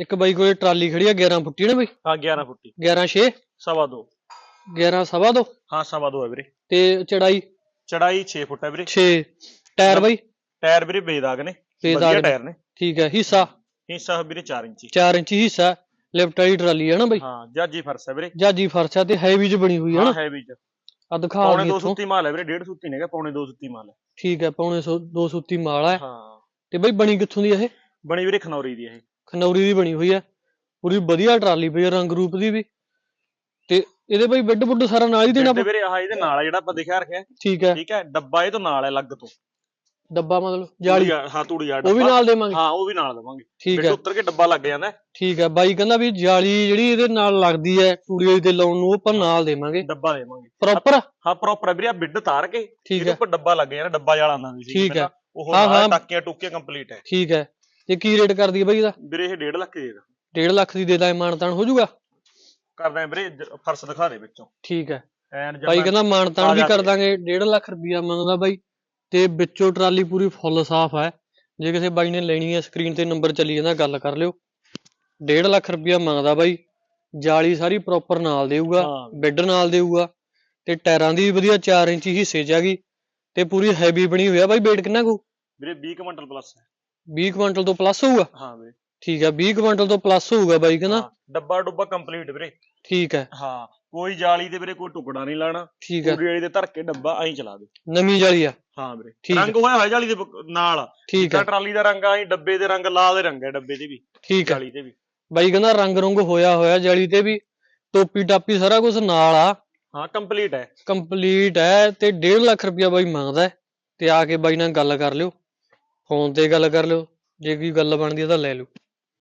ਇੱਕ ਬਾਈ ਕੋਲੇ ਟਰਾਲੀ ਖੜੀ ਆ 11 ਫੁੱਟੀ ਨਾ ਬਈ? ਹਾਂ 11 ਫੁੱਟੀ। 11 6 ਸਵਾ ਦੋ। 11 ਸਵਾ ਦੋ? ਹਾਂ ਸਵਾ ਦੋ ਹੈ ਵੀਰੇ। ਤੇ ਚੜਾਈ? ਚੜਾਈ 6 ਫੁੱਟ ਹੈ ਵੀਰੇ। 6 ਟਾਇਰ ਬਾਈ? ਟਾਇਰ ਵੀਰੇ ਬੇਦਾਗ ਨੇ। ਬੇਦਾਗ ਵਧੀਆ। ਟਾਇਰ ਨੇ। ਠੀਕ ਹੈ ਹਿੱਸਾ? ਹਿੱਸਾ ਵੀਰੇ 4 ਇੰਚੀ। 4 ਇੰਚੀ ਹਿੱਸਾ। ਲਿਫਟ ਵਾਲੀ ਟਰਾਲੀ ਹੈ ਨਾ ਬਾਈ? ਹਾਂ ਜਾਜੀ ਫਰਸ ਹੈ ਵੀਰੇ। ਜਾਜੀ ਫਰਸ਼ਾ ਤੇ ਹੈਵੀ ਚ ਬਣੀ ਹੋਈ ਹੈ ਹਾਂ ਨਾ ਹੈਵੀ ਚ। ਆ ਦਿਖਾ ਪੌਣੇ ਦੇ 2 ਇੱਥੋਂ। ਸੁੱਤੀ ਮਾਲ ਹੈ ਵੀਰੇ ਡੇਢ ਸੁੱਤੀ ਨੇਗਾ ਪੌਣੇ 2 ਸੁੱਤੀ ਮਾਲ ਹੈ। ਠੀਕ ਹੈ ਪੌਣੇ 100 ਦੋ ਸੁੱਤੀ ਮਾਲ ਹੈ। ਹਾਂ। ਤੇ ਬਾਈ ਬਣੀ ਕਿੱਥੋਂ ਦੀ ਇਹ? ਬਣੀ ਵੀਰੇ ਖਨੌਰੀ ਦੀ ਇਹ। ਖਨੌਰੀ ਦੀ ਬਣੀ ਹੋਈ ਹੈ। ਪੂਰੀ ਵਧੀਆ ਟਰਾਲੀ ਪਈ ਹੈ ਰੰਗ ਰੂਪ ਦੀ ਵੀ। ਤੇ ਇਹਦੇ ਬਾਈ ਬੈੱਡ ਬੁੱਡ ਸਾਰਾ ਨਾਲ ਹੀ ਦੇਣਾ ਤੇ ਵੀਰੇ ਆਹ ਇਹਦੇ ਨਾਲ ਆ ਜਿਹੜਾ ਆਪਾਂ ਦਿਖਾ ਰੱਖਿਆ। ਠੀਕ ਹੈ। ਠੀਕ ਹੈ ਡੱਬਾ ਇਹ ਤੋਂ ਨਾਲ ਹੈ ਅਲੱਗ ਤੋਂ। ਡੱਬਾ ਮਤਲਬ ਜਾਲੀ। ਹਾਂ ਤੂੜੀ ਆ ਉਹ ਵੀ ਨਾਲ ਦੇਵਾਂਗੇ। ਹਾਂ ਉਹ ਵੀ ਨਾਲ ਦੇਵਾਂਗੇ। ਠੀਕ ਹੈ। ਉੱਤਰ ਕੇ ਡੱਬਾ ਲੱਗ ਜਾਂਦਾ। ਠੀਕ ਹੈ। ਬਾਈ ਕਹਿੰਦਾ ਵੀ ਜਾਲੀ ਜਿਹੜੀ ਇਹਦੇ ਨਾਲ ਲੱਗਦੀ ਹੈ ਤੂੜੀ ਤੇ ਲਾਉਣ ਨੂੰ ਉਹ ਆਪਾਂ ਨਾਲ ਦੇਵਾਂਗੇ। ਡੱਬਾ ਦੇਵਾਂਗੇ। ਪ੍ਰੋਪਰ ਹਾਂ ਪ੍ਰੋਪਰ ਵੀਰੇ ਆ ਬਿੱਡ ਤਾਰ ਕੇ। ਠੀਕ ਇਹਦੇ ਹੈ। ਉੱਪਰ ਡੱਬਾ ਲੱਗ ਜਾਂਦਾ ਡੱਬਾ ਜਾਲਾ ਆਉਂਦਾ ਸੀ। ਠੀਕ ਹੈ। ਉਹ ਹਾਂ। ਟਾਕੀਆਂ ਟੁਕੀਆਂ ਕੰਪਲੀਟ ਹੈ। ਠੀਕ ਹੈ। ਤੇ ਕੀ ਰੇਟ ਕਰਦੀ ਹੈ ਬਾਈ ਇਹਦਾ? ਵੀਰੇ ਇਹ 1.5 ਲੱਖ ਦੇ ਦਾ 1.5 ਲੱਖ ਦੀ ਦੇ ਦਾਂ ਮਾਨਤਾਨ ਹੋ ਜਾਊਗਾ? ਕਰਦਾ ਵੀਰੇ ਜ- ਫਰਸ਼ ਦਿਖਾ ਦੇ ਵਿੱਚੋਂ। ਠੀਕ ਹੈ। ਐਨ ਬਾਈ ਕਹਿੰਦਾ ਮਾਨਤਾਨ ਵੀ ਕਰ ਦਾਂਗੇ 1.5 ਲੱਖ ਰੁਪਈਆ ਮੰਗਦਾ ਬਾਈ। ਤੇ ਵਿੱਚੋਂ ਟਰਾਲੀ ਪੂਰੀ ਫੁੱਲ ਸਾਫ਼ ਹੈ। ਜੇ ਕਿਸੇ ਬਾਈ ਨੇ ਲੈਣੀ ਹੈ ਸਕਰੀਨ ਤੇ ਨੰਬਰ ਚੱਲੀ ਜਾਂਦਾ ਗੱਲ ਕਰ ਲਿਓ। 1.5 ਲੱਖ ਰੁਪਈਆ ਮੰਗਦਾ ਬਾਈ। ਜਾਲੀ ਸਾਰੀ ਪ੍ਰੋਪਰ ਨਾਲ ਦੇਊਗਾ ਹਾਂ। ਬੈੱਡ ਨਾਲ ਦੇਊਗਾ। ਤੇ ਟਾਇਰਾਂ ਦੀ ਵੀ ਵਧੀਆ 4 ਇੰਚੀ ਹਿੱਸੇ ਚ ਹੈਗੀ ਤੇ ਪੂਰੀ ਹੈਵੀ ਬਣੀ ਹੋਈ ਆ ਬਾਈ weight ਕਿੰਨਾ ਕੁ? ਵੀਰੇ 20 ਕੁਇੰਟਲ ਪਲੱਸ ਹੈ। 20 ਕੁਇੰਟਲ ਤੋਂ ਪਲੱਸ ਹੋਊਗਾ? ਹਾਂ ਵੀਰੇ। ਠੀਕ ਹੈ 20 ਕੁਇੰਟਲ ਤੋਂ ਪਲੱਸ ਹੋਊਗਾ ਬਾਈ ਕਹਿੰਦਾ ਡੱਬਾ ਡੁੱਬਾ ਕੰਪਲੀਟ ਵੀਰੇ। ਠੀਕ ਹੈ ਹਾਂ ਕੋਈ ਜਾਲੀ ਦੇ ਵੀਰੇ ਕੋਈ ਟੁਕੜਾ ਨਹੀਂ ਲਾਣਾ। ਠੀਕ ਹੈ ਪੂਰੀ ਵਾਲੀ ਦੇ ਧਰ ਕੇ ਡੱਬਾ ਐਂ ਚਲਾ ਦੇ। ਨਵੀਂ ਜਾਲੀ ਆ। ਹਾਂ ਵੀਰੇ। ਰੰਗ ਹੋਇਆ ਹੋਇਆ ਜਾਲੀ ਦੇ ਨਾਲ। ਠੀਕ ਤਾਂ ਹੈ ਟਰਾਲੀ ਦਾ ਰੰਗ ਆਈ ਡੱਬੇ ਦੇ ਰੰਗ ਲਾਲ ਦੇ ਰੰਗ ਹੈ ਡੱਬੇ ਦੇ ਵੀ। ਠੀਕ ਹੈ ਜਾਲੀ ਦੇ ਵੀ। ਬਾਈ ਕਹਿੰਦਾ ਰੰਗ ਰੁੰਗ ਹੋਇਆ ਹੋਇਆ ਜਾਲੀ ਤੇ ਵੀ। ਟੋਪੀ ਟਾਪੀ ਸਾਰਾ ਕੁਝ ਨਾਲ ਆ। ਹਾਂ ਕੰਪਲੀਟ ਹੈ। ਕੰਪਲੀਟ ਹੈ ਤੇ 1.5 ਲੱਖ ਰੁਪਇਆ ਬਾਈ ਮੰਗਦਾ ਤੇ ਆ ਕੇ ਬਾਈ ਨਾਲ ਗੱਲ ਕਰ ਲਿਓ। ਫੋਨ ਤੇ ਗੱਲ ਕਰ ਲਿਓ ਜੇ ਕੋਈ ਗੱਲ ਬਣਦੀ ਹੈ ਤਾਂ ਲੈ ਲਓ।